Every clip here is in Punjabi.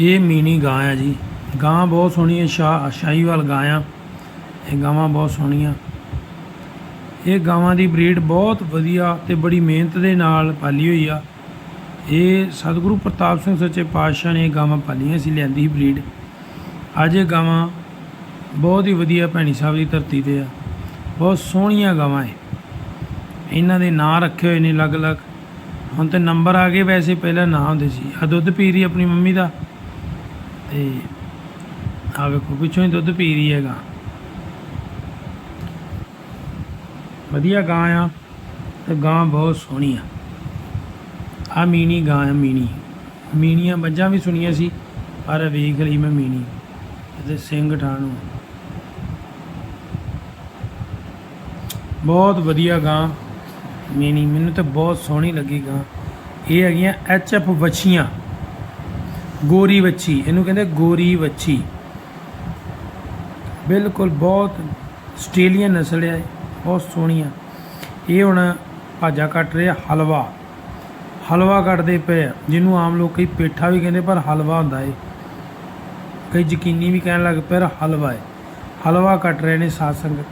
ਇਹ ਮੀਨੀ ਗਾਂ ਆ ਜੀ। ਗਾਂ ਬਹੁਤ ਸੋਹਣੀ ਹੈ ਸ਼ਾ ਸ਼ਾਹੀਵਾਲ ਗਾਂ ਆ। ਇਹ ਗਾਵਾਂ ਬਹੁਤ ਸੋਹਣੀਆਂ। ਇਹ ਗਾਵਾਂ ਦੀ ਬਰੀਡ ਬਹੁਤ ਵਧੀਆ ਤੇ ਬੜੀ ਮਿਹਨਤ ਦੇ ਨਾਲ ਪਾਲੀ ਹੋਈ ਆ। ਇਹ ਸਤਿਗੁਰੂ ਪ੍ਰਤਾਪ ਸਿੰਘ ਸੱਚੇ ਪਾਤਸ਼ਾਹ ਨੇ ਇਹ ਗਾਵਾਂ ਪਾਲੀਆਂ ਸੀ, ਲਿਆਂਦੀ ਸੀ ਬਰੀਡ। ਅੱਜ ਇਹ ਗਾਵਾਂ ਬਹੁਤ ਹੀ ਵਧੀਆ ਭੈਣੀ ਸਾਹਿਬ ਦੀ ਧਰਤੀ ਤੇ ਆ। ਬਹੁਤ ਸੋਹਣੀਆਂ ਗਾਵਾਂ ਹੈ ਇਹਨਾਂ ਦੇ ਨਾਂ ਰੱਖੇ ਹੋਏ ਨੇ ਅਲੱਗ-ਅਲੱਗ। ਹੁਣ ਤੇ ਨੰਬਰ ਆ ਗਏ, ਵੈਸੇ ਪਹਿਲਾਂ ਨਾਂ ਹੁੰਦੇ ਸੀ। ਆ ਦੁੱਧ ਪੀ ਰਹੀ ਆਪਣੀ ਮੰਮੀ ਦਾ। ਤੇ ਆ ਵੇਖੋ, ਪਿੱਛੋਂ ਹੀ ਦੁੱਧ ਪੀ ਰਹੀ ਹੈਗਾ। ਵਧੀਆ ਗਾਂ ਆ ਤੇ ਗਾਂ ਬਹੁਤ ਸੋਹਣੀ ਆ। ਆ ਮੀਣੀ ਗਾਂ ਆ, ਮੀਣੀ। ਮੀਣੀਆਂ ਮੱਝਾਂ ਵੀ ਸੁਣੀਆਂ ਸੀ, ਪਰ ਵੇਖ ਲਈ ਮੈਂ ਮੀਣੀ ਤੇ ਸਿੰਘ ਠਾਣੂ ਬਹੁਤ ਵਧੀਆ ਗਾਂ, ਮੀਣੀ। ਮੈਨੂੰ ਤਾਂ ਬਹੁਤ ਸੋਹਣੀ ਲੱਗੀ ਗਾਂ। ਇਹ ਹੈਗੀਆਂ ਐਚ ਐਫ ਵੱਛੀਆਂ। ਗੋਰੀ ਵੱਛੀ ਇਹਨੂੰ ਕਹਿੰਦੇ ਗੋਰੀ ਵੱਛੀ। ਬਿਲਕੁਲ ਬਹੁਤ ਆਸਟ੍ਰੇਲੀਅਨ ਨਸਲ ਹੈ ਬਹੁਤ ਸੋਹਣੀ ਆ ਇਹ ਹੁਣ ਭਾਜਾ ਕੱਟ ਰਿਹਾ ਹਲਵਾ। ਹਲਵਾ ਕੱਟਦੇ ਪਏ ਆ, ਜਿਹਨੂੰ ਆਮ ਲੋਕ ਕਈ ਪੇਠਾ ਵੀ ਕਹਿੰਦੇ ਪਰ ਹਲਵਾ ਹੁੰਦਾ ਏ ਕਈ ਯਕੀਨੀ ਵੀ ਕਹਿਣ ਲੱਗ ਪਏ ਪਰ ਹਲਵਾ ਹੈ। ਹਲਵਾ ਕੱਟ ਰਹੇ ਨੇ ਸਾਧ ਸੰਗਤ।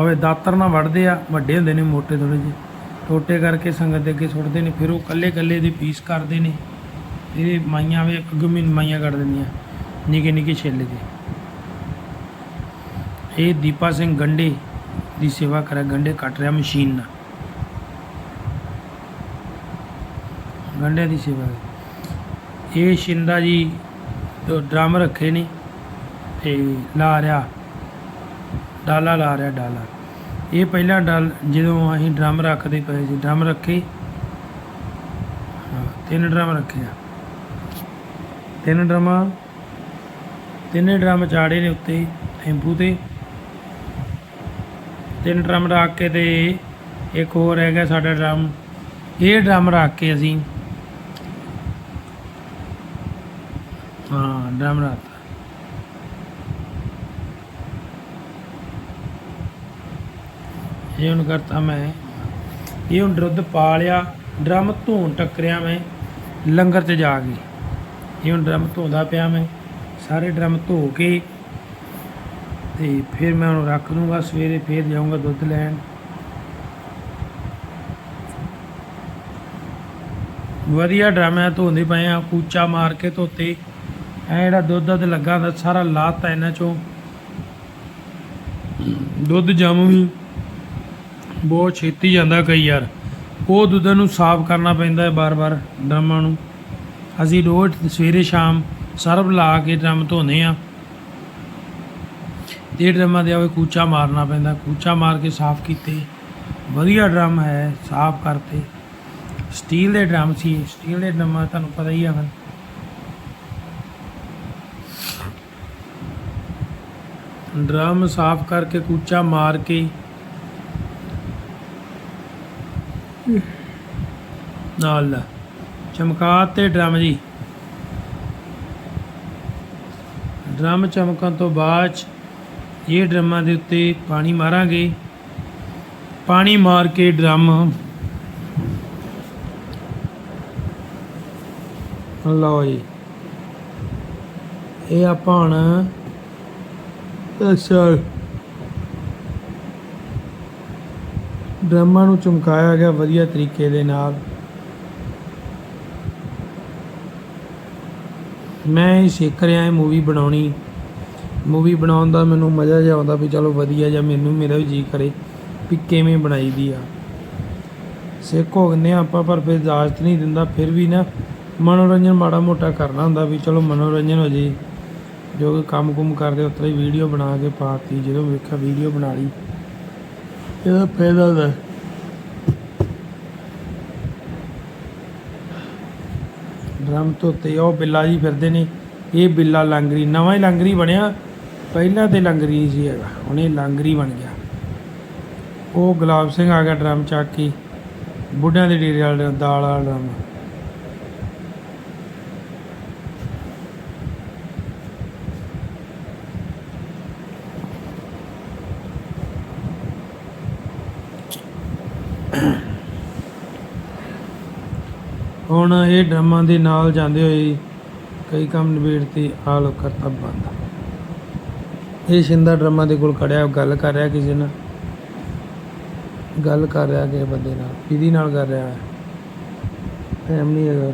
ਹਵੇ ਦਾਤਰ ਨਾਲ ਵੜਦੇ ਆ ਵੱਡੇ ਹੁੰਦੇ ਨੇ ਮੋਟੇ ਥੋੜੇ ਜਿਹੇ। ਟੋਟੇ ਕਰਕੇ ਸੰਗਤ ਦੇ ਅੱਗੇ ਸੁੱਟਦੇ ਨੇ, ਫਿਰ ਉਹ ਕੱਲੇ ਕੱਲੇ ਦੇ ਪੀਸ ਕਰਦੇ ਨੇ। ਇਹ ਮਾਈਆਂ ਵੇ ਅੱਗਮੀ ਮਾਈਆਂ ਕੱਢ ਦਿੰਦੀਆਂ, ਨਿੱਕੇ ਨਿੱਕੇ ਛਿੱਲ ਦੇ। ਇਹ ਦੀਪਾ ਸਿੰਘ ਗੰਡੇ ਦੀ ਸੇਵਾ ਕਰਾ ਗੰਡੇ ਕੱਟ ਰਿਹਾ ਮਸ਼ੀਨ ਨਾਲ। ਗੰਡੇ ਦੀ ਸੇਵਾ। ਇਹ ਸ਼ਿੰਦਾ ਜੀ ਡਰਮ ਰੱਖੇ ਨੇ ਤੇ ਲਾ ਰਿਹਾ, ਡਾਲਾ ਲਾ ਰਿਹਾ ਡਾਲਾ। ਇਹ ਪਹਿਲਾਂ ਡਲ ਜਦੋਂ ਅਸੀਂ ਡਰਮ ਰੱਖਦੇ ਪਏ ਸੀ ਡਰਮ ਰੱਖੇ। ਹਾਂ, ਤਿੰਨ ਡਰਮ ਰੱਖੇ ਆ। ਤਿੰਨ ਡਰਮਾਂ ਤਿੰਨੇ ਡਰਮ ਚਾੜੇ ਨੇ ਉੱਤੇ ਟੈਂਪੂ ਤੇ। ਤਿੰਨ ਡਰਮ ਰੱਖ ਕੇ ਤੇ ਇੱਕ ਹੋਰ ਹੈਗਾ ਸਾਡਾ ਡਰਮ। ਇਹ ਡਰਮ ਰੱਖ ਕੇ ਅਸੀਂ ਹਾਂ ਡਰਮ ਰੱਖ ਇਹ ਹੁਣ ਕਰਤਾ ਮੈਂ। ਇਹ ਹੁਣ ਦੁੱਧ ਪਾ ਲਿਆ ਡਰਮ ਧੋਣ ਟੱਕਰਿਆ ਮੈਂ, ਲੰਗਰ 'ਚ ਜਾ ਕੇ। ਇਹ ਹੁਣ ਡਰਮ ਧੋਂਦਾ ਪਿਆ ਮੈਂ, ਸਾਰੇ ਡਰਮ ਧੋ ਕੇ। ਤੇ ਫਿਰ ਮੈਂ ਉਹਨੂੰ ਰੱਖ ਦੂੰਗਾ, ਸਵੇਰੇ ਫੇਰ ਜਾਊਂਗਾ ਦੁੱਧ ਲੈਣ। ਵਧੀਆ ਡਰਮ ਹੈ, ਧੋਂਦੇ ਪਏ ਆ ਕੂਚਾ ਮਾਰ ਕੇ ਧੋਤੇ। ਐ ਜਿਹੜਾ ਦੁੱਧ ਦੁੱਧ ਲੱਗਾ ਹੁੰਦਾ, ਸਾਰਾ ਲਾਤਾ ਇਹਨਾਂ ਚੋਂ। ਦੁੱਧ ਜਮ ਵੀ ਬਹੁਤ ਛੇਤੀ ਜਾਂਦਾ ਕਈ ਯਾਰ ਉਹ ਦੁੱਧ ਨੂੰ ਸਾਫ਼ ਕਰਨਾ ਪੈਂਦਾ ਹੈ ਬਾਰ-ਬਾਰ ਡਰਮਾਂ ਨੂੰ। ਅਸੀਂ ਰੋਜ਼ ਸਵੇਰੇ ਸ਼ਾਮ ਸਰਬ ਲਾ ਕੇ ਡਰਮ ਧੋਨੇ ਆ। ਤੇ ਡਰਮਾਂ ਦੇ ਆਵੇ ਕੂਚਾ ਮਾਰਨਾ ਪੈਂਦਾ। ਕੂਚਾ ਮਾਰ ਕੇ ਸਾਫ਼ ਕੀਤੇ। ਵਧੀਆ ਡਰਮ ਹੈ ਸਾਫ਼ ਕਰਤੇ। ਸਟੀਲ ਦੇ ਡਰਮ ਸੀ। ਸਟੀਲ ਦੇ ਡਰਮਾਂ ਤੁਹਾਨੂੰ ਪਤਾ ਹੀ ਆ ਫਿਰ। ਡਰਮ ਸਾਫ਼ ਕਰਕੇ ਕੂਚਾ ਮਾਰ ਕੇ ਨਾਲ ਲਾ। ਚਮਕਾ ਤੇ ਡਰਮ ਜੀ। ਡਰਮ ਚਮਕਣ ਤੋਂ ਬਾਅਦ ਇਹ ਡਰਮਾਂ ਦੇ ਉੱਤੇ ਪਾਣੀ ਮਾਰਾਂਗੇ। ਪਾਣੀ ਮਾਰ ਕੇ ਡਰਮ। ਲਓ ਜੀ। ਇਹ ਆਪਾਂ ਹੁਣ ਅੱਛਾ। ਡਰਮਾਂ ਨੂੰ ਚਮਕਾਇਆ ਗਿਆ ਵਧੀਆ ਤਰੀਕੇ ਦੇ ਨਾਲ। ਮੈਂ ਇਹ ਸਿੱਖ ਰਿਹਾ ਹਾਂ ਮੂਵੀ ਬਣਾਉਣੀ। ਮੂਵੀ ਬਣਾਉਣ ਦਾ ਮੈਨੂੰ ਮਜ਼ਾ ਜਿਹਾ ਆਉਂਦਾ ਵੀ ਚਲੋ ਵਧੀਆ ਜਾਂ ਮੈਨੂੰ ਮੇਰਾ ਵੀ ਜੀ ਕਰੇ ਵੀ ਕਿਵੇਂ ਬਣਾਈ ਦੀ ਆ। ਸਿੱਖ ਹੋ ਗਏ ਆਪਾਂ, ਪਰ ਫਿਰ ਇਜਾਜ਼ਤ ਨਹੀਂ ਦਿੰਦਾ, ਫਿਰ ਵੀ ਨਾ ਮਨੋਰੰਜਨ ਮਾੜਾ ਮੋਟਾ ਕਰਨਾ ਹੁੰਦਾ ਵੀ ਚਲੋ ਮਨੋਰੰਜਨ ਹੋ ਜੇ। ਜੋ ਕਿ ਕੰਮ ਕੁਮ ਕਰਦੇ, ਉਤਰਾ ਵੀਡੀਓ ਬਣਾ ਕੇ ਪਾਤੀ, ਜਦੋਂ ਵੇਖਿਆ ਵੀਡੀਓ ਬਣਾ ਲਈ। ਇਹਦਾ ਫਾਇਦਾ ਹੁੰਦਾ ਡਰਮ ਧੋਤੇ ਉਹ ਬਿੱਲਾ ਜੀ ਫਿਰਦੇ ਨੇ। ਇਹ ਬਿੱਲਾ ਲਾਂਗਰੀ, ਨਵਾਂ ਹੀ ਲਾਂਗਰੀ ਬਣਿਆ। ਪਹਿਲਾਂ ਤੇ ਲੰਗਰੀ ਸੀ ਹੈਗਾ, ਹੁਣ ਇਹ ਲਾਂਗਰੀ ਬਣ ਗਿਆ। ਉਹ ਗੁਲਾਬ ਸਿੰਘ ਆ ਗਿਆ ਡਰਮ ਚੱਕ ਕੇ। ਬੁੱਢਿਆਂ ਦੇ ਡੇਰੇ ਵਾਲਾ ਦਾਲ ਵਾਲਾ ਡਰਮ। ਹੁਣ ਇਹ ਡਰਮਾਂ ਦੇ ਨਾਲ ਜਾਂਦੇ ਹੋਏ ਕਈ ਕੰਮ ਨਿਬੇੜ ਤੇ ਆ ਲੋ ਕਰਤਾ ਬੰਦ ਇਹ ਸ਼ਿੰਦਾ ਡਰਮਾਂ ਦੇ ਕੋਲ ਖੜਿਆ ਗੱਲ ਕਰ ਰਿਹਾ ਕਿਸੇ ਨਾਲ। ਗੱਲ ਕਰ ਰਿਹਾ ਕਿਸੇ ਬੰਦੇ ਨਾਲ, ਕਿਹਦੀ ਨਾਲ ਕਰ ਰਿਹਾ ਟਾਈਮ ਨਹੀਂ ਹੈਗਾ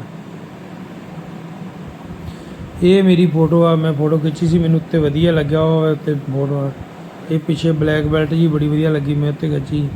ਇਹ ਮੇਰੀ ਫੋਟੋ ਆ, ਮੈਂ ਫੋਟੋ ਖਿੱਚੀ ਸੀ, ਮੈਨੂੰ ਉੱਤੇ ਵਧੀਆ ਲੱਗਿਆ ਉਹ 'ਤੇ ਫੋਟੋ ਇਹ ਪਿੱਛੇ ਬਲੈਕ ਬੈਲਟ ਜੀ ਬੜੀ ਵਧੀਆ ਲੱਗੀ, ਮੈਂ ਉੱਤੇ ਖਿੱਚੀ।